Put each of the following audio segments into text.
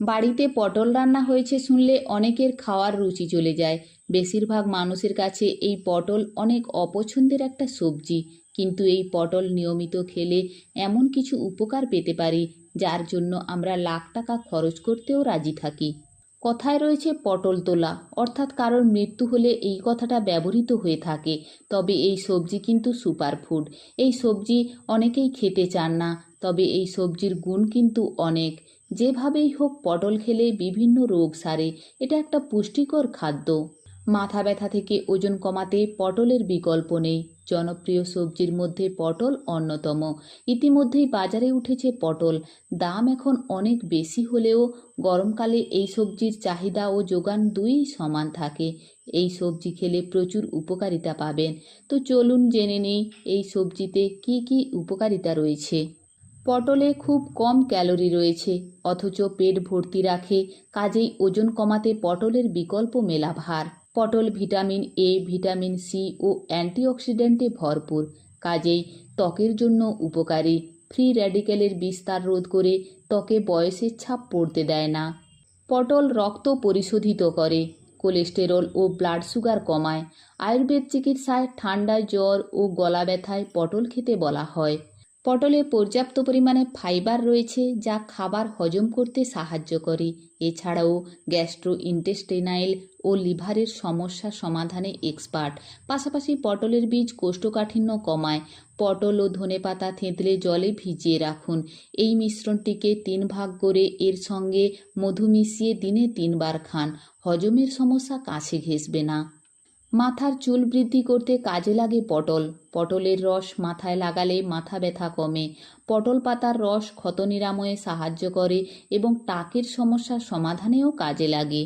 বাড়িতে পটল রান্না হয়েছে শুনলে অনেকের খাওয়ার রুচি চলে যায়। বেশিরভাগ মানুষের কাছে এই পটল অনেক অপছন্দের একটা সবজি। কিন্তু এই পটল নিয়মিত খেলে এমন কিছু উপকার পেতে পারি, যার জন্য আমরা লাখ টাকা খরচ করতেও রাজি থাকি। কথায় রয়েছে পটল তোলা, অর্থাৎ কারোর মৃত্যু হলে এই কথাটা ব্যবহৃত হয়ে থাকে। তবে এই সবজি কিন্তু সুপারফুড। এই সবজি অনেকেই খেতে চান না, তবে এই সবজির গুণ কিন্তু অনেক। যেভাবেই হোক পটল খেলে বিভিন্ন রোগ সারে, এটা একটা পুষ্টিকর খাদ্য। মাথা ব্যথা থেকে ওজন কমাতে পটলের বিকল্প নেই। জনপ্রিয় সবজির মধ্যে পটল অন্যতম। ইতিমধ্যেই বাজারে উঠেছে পটল। দাম এখন অনেক বেশি হলেও গরমকালে এই সবজির চাহিদা ও যোগান দুই সমান থাকে। এই সবজি খেলে প্রচুর উপকারিতা পাবেন। তো চলুন জেনে নেই, এই সবজিতে কি কি উপকারিতা রয়েছে। পটলে খুব কম ক্যালোরি রয়েছে, অথচ পেট ভর্তি রাখে, কাজেই ওজন কমাতে পটলের বিকল্প মেলা ভার পটল ভিটামিন এ ভিটামিন সি ও অ্যান্টিঅক্সিডেন্টে ভরপুর, কাজেই ত্বকের জন্য উপকারী। ফ্রি র্যাডিক্যালের বিস্তার রোধ করে ত্বকে বয়সের ছাপ পড়তে দেয় না। পটল রক্ত পরিশোধিত করে, কোলেস্টেরল ও ব্লাড সুগার কমায়। আয়ুর্বেদ চিকিৎসায় ঠান্ডা জ্বর ও গলা ব্যথায় পটল খেতে বলা হয়। পটলে পর্যাপ্ত পরিমাণে ফাইবার রয়েছে যা খাবার হজম করতে সাহায্য করে। এছাড়াও গ্যাস্ট্রো ইন্টেস্টেনাইল ও লিভারের সমস্যা সমাধানে এক্সপার্ট। পাশাপাশি পটলের বীজ কোষ্ঠকাঠিন্য কমায়। পটল ও ধনেপাতা থেঁতলে জলে ভিজিয়ে রাখুন। এই মিশ্রণটিকে তিন ভাগ করে এর সঙ্গে মধু মিশিয়ে দিনে তিনবার খান। হজমের সমস্যা কাছে ঘেঁষবে না। মাথার চুল বৃদ্ধি করতে কাজে লাগে পটল। পটলের রস মাথায় লাগালে মাথা ব্যথা কমে। পটল পাতার রস ক্ষত নিরাময়ে সাহায্য করে এবং টাকের সমস্যার সমাধানেও কাজে লাগে।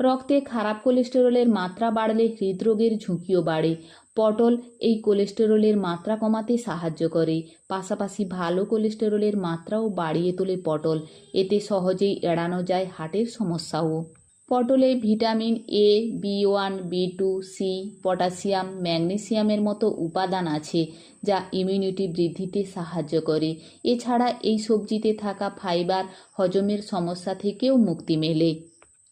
রক্তে খারাপ কোলেস্টেরলের মাত্রা বাড়লে হৃদরোগের ঝুঁকিও বাড়ে। পটল এই কোলেস্টেরলের মাত্রা কমাতে সাহায্য করে। পাশাপাশি ভালো কোলেস্টেরলের মাত্রাও বাড়িয়ে তোলে পটল। এতে সহজেই এড়ানো যায় হার্টের সমস্যাও। পটলে vitamin A B one B two C potassium, ম্যাগনেসিয়ামের মতো উপাদান আছে যা ইমিউনিটি বৃদ্ধিতে সাহায্য করে। এছাড়া এই সবজিতে থাকা ফাইবার হজমের সমস্যা থেকেও মুক্তি মেলে।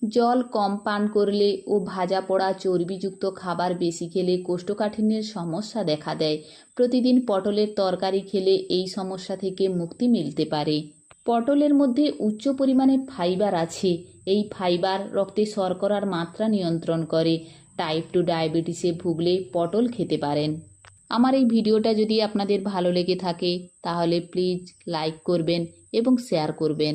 জল কম পান করলে ও ভাজা পোড়া চর্বিযুক্ত খাবার বেশি খেলে কোষ্ঠকাঠিন্যের সমস্যা দেখা দেয়। প্রতিদিন পটলের তরকারি খেলে এই সমস্যা থেকে মুক্তি মিলতে পারে। পটলের মধ্যে উচ্চ পরিমাণে ফাইবার আছে। এই ফাইবার রক্তে শর্করার মাত্রা নিয়ন্ত্রণ করে। টাইপ টু ডায়াবেটিসে ভুগলে পটল খেতে পারেন। আমার এই ভিডিওটা যদি আপনাদের ভালো লেগে থাকে, তাহলে প্লিজ লাইক করবেন এবং শেয়ার করবেন।